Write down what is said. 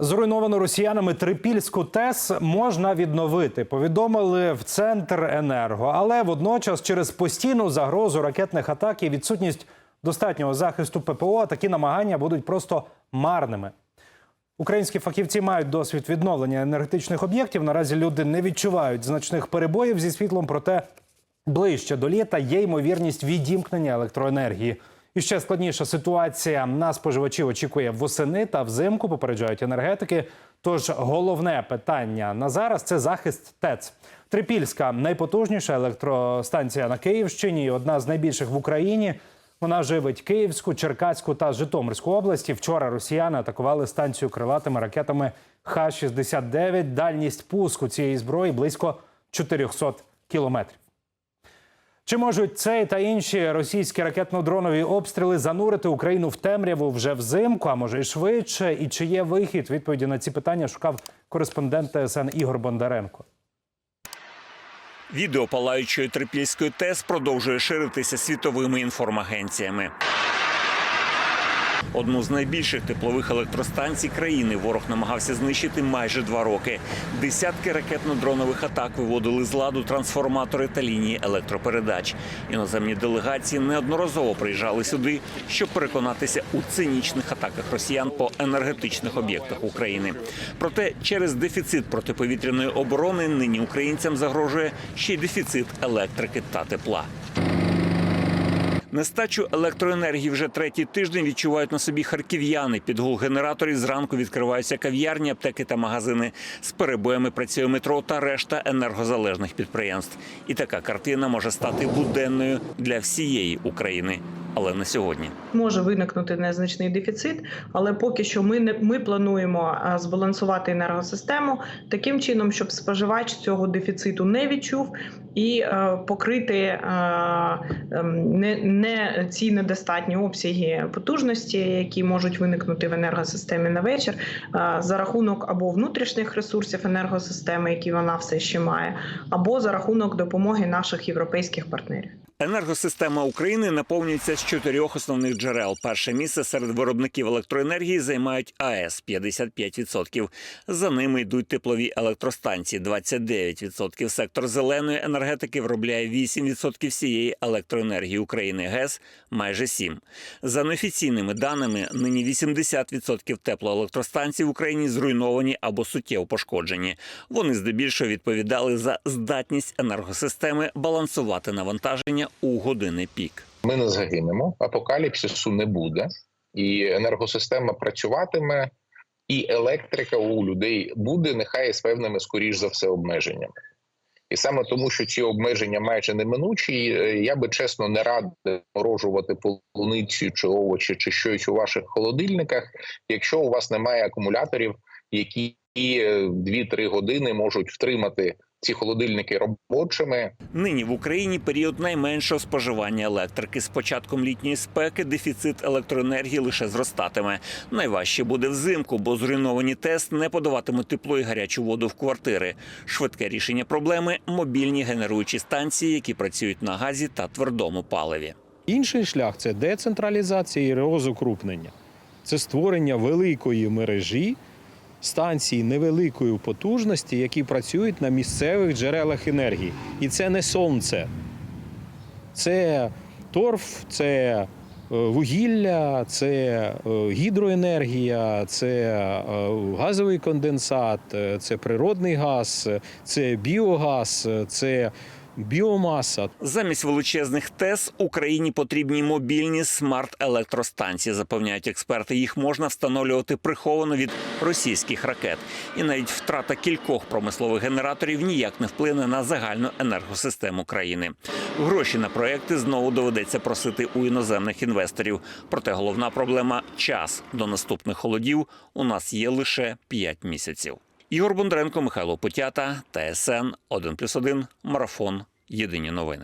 Зруйновану росіянами Трипільську ТЕС можна відновити. Повідомили в центр енерго, але водночас через постійну загрозу ракетних атак і відсутність достатнього захисту ППО такі намагання будуть просто марними. Українські фахівці мають досвід відновлення енергетичних об'єктів. Наразі люди не відчувають значних перебоїв зі світлом, проте ближче до літа є ймовірність відімкнення електроенергії. І ще складніша ситуація на споживачів очікує восени та взимку. Попереджають енергетики. Тож головне питання на зараз це захист ТЕЦ. Трипільська найпотужніша електростанція на Київщині, і одна з найбільших в Україні. Вона живить Київську, Черкаську та Житомирську області. Вчора росіяни атакували станцію крилатими ракетами Х-69. Дальність пуску цієї зброї близько 400 кілометрів. Чи можуть цей та інші російські ракетно-дронові обстріли занурити Україну в темряву вже взимку, а може й швидше? І чи є вихід? Відповіді на ці питання шукав кореспондент ТСН Ігор Бондаренко. Відео палаючої трипільської ТЕС продовжує ширитися світовими інформагенціями. Одну з найбільших теплових електростанцій країни ворог намагався знищити майже два роки. Десятки ракетно-дронових атак виводили з ладу трансформатори та лінії електропередач. Іноземні делегації неодноразово приїжджали сюди, щоб переконатися у цинічних атаках росіян по енергетичних об'єктах України. Проте через дефіцит протиповітряної оборони нині українцям загрожує ще й дефіцит електрики та тепла. Нестачу електроенергії вже третій тиждень відчувають на собі харків'яни. Під гул генераторів зранку відкриваються кав'ярні, аптеки та магазини. З перебоями працює метро та решта енергозалежних підприємств. І така картина може стати буденною для всієї України. Але не сьогодні. може виникнути незначний дефіцит, але поки що ми не ми плануємо збалансувати енергосистему таким чином, щоб споживач цього дефіциту не відчув і е, покрити е, ем, не, не ці недостатні обсяги потужності, які можуть виникнути в енергосистемі на вечір, е, за рахунок або внутрішніх ресурсів енергосистеми, які вона все ще має, або за рахунок допомоги наших європейських партнерів. Енергосистема України наповнюється з чотирьох основних джерел. Перше місце серед виробників електроенергії займають АЕС 55%. За ними йдуть теплові електростанції 29%. Сектор зеленої енергетики виробляє 8% всієї електроенергії України. ГЕС майже 7%. За неофіційними даними, нині 80% теплоелектростанцій в Україні зруйновані або суттєво пошкоджені. Вони здебільшого відповідали за здатність енергосистеми балансувати навантаження у години пік. Ми не загинемо, апокаліпсису не буде, і енергосистема працюватиме, і електрика у людей буде, нехай з певними, скоріш за все, обмеженнями. І саме тому, що ці обмеження майже неминучі, е, я би чесно не радив морожувати полуницю чи овочі, чи щось у ваших холодильниках, якщо у вас немає акумуляторів, які 2-3 години можуть втримати ці холодильники робочими. Нині в Україні період найменшого споживання електрики. З початком літньої спеки дефіцит електроенергії лише зростатиме. Найважче буде взимку, бо зруйновані ТЕС не подаватимуть тепло і гарячу воду в квартири. Швидке рішення проблеми мобільні генеруючі станції, які працюють на газі та твердому паливі. Інший шлях це децентралізація і розукрупнення. Це створення великої мережі станцій невеликої потужності, які працюють на місцевих джерелах енергії. І це не сонце, це торф, це е, вугілля, це е, гідроенергія, це е, газовий конденсат, це природний газ, це біогаз, це біомаса. Замість величезних ТЕС Україні потрібні мобільні смарт-електростанції, запевняють експерти. Їх можна встановлювати приховано від російських ракет. І навіть втрата кількох промислових генераторів ніяк не вплине на загальну енергосистему країни. Гроші на проекти знову доведеться просити у іноземних інвесторів. Проте головна проблема час до наступних холодів у нас є лише 5 місяців. Ігор Бондаренко, Михайло Путята, ТСН 1+,1, Марафон. Єдині новини.